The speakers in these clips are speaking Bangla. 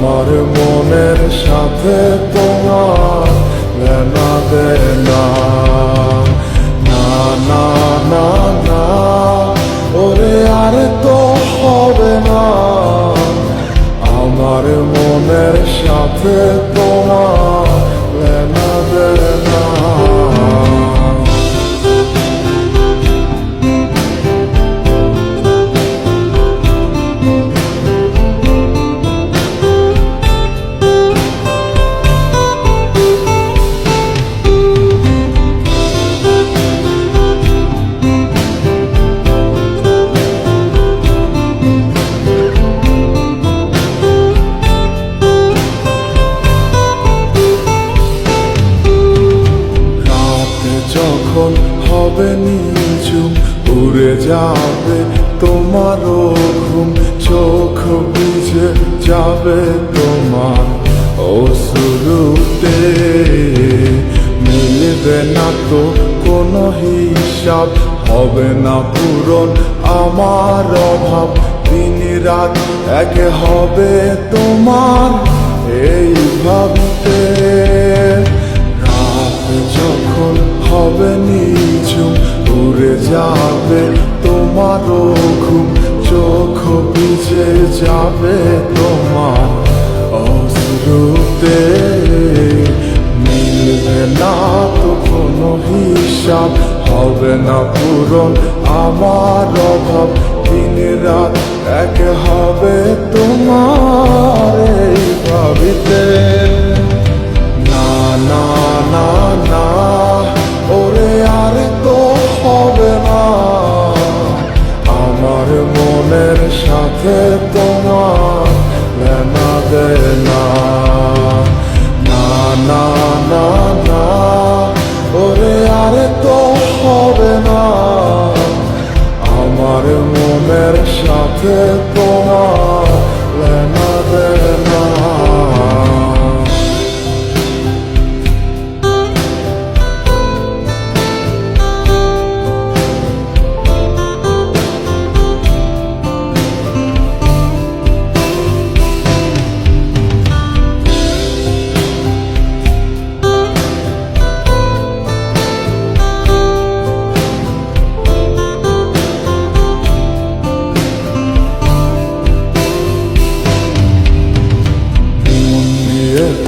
আমার মনের সাথে তোমার লেনা দেনা না না না না, ওরে, আর তো হবে না। আমার মনের সাথে যাবে, তোমারও ঘুম, চোখ বুঝে যাবে তোমার অসুরুতে মিলবে না তো কোনো হিসাব, হবে না পূরণ আমার অভাব। দিন রাত এক হবে তোমার এই যাবে তোমার অশ্রুতে। মিলবে না তো কোনো হিসাব, হবে না পূরণ আমার অভাব। দিন রাত এক হবে তোমার এই ভাবিতে। আর তো হবে না। আমার মনের সাথে তোমার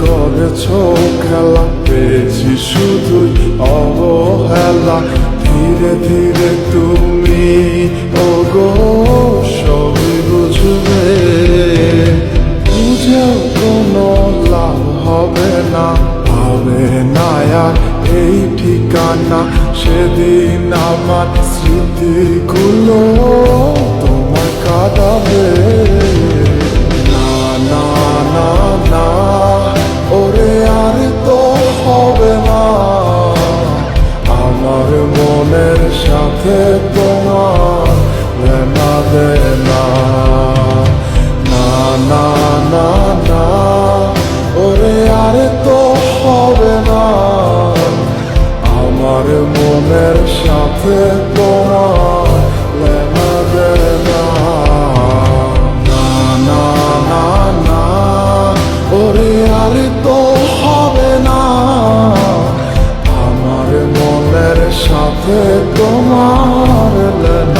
করেছ খেলা, পেয়েছি শুধুই অবহেলা। ধীরে ধীরে তুমি ওগো, সবই বুঝবে। বুঝেও কোনো লাভ হবে না। হবে না আর এই ঠিকানা, সেদিন আমার স্মৃতিগুলো। আমার মনের সাথে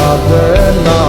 আমার মনের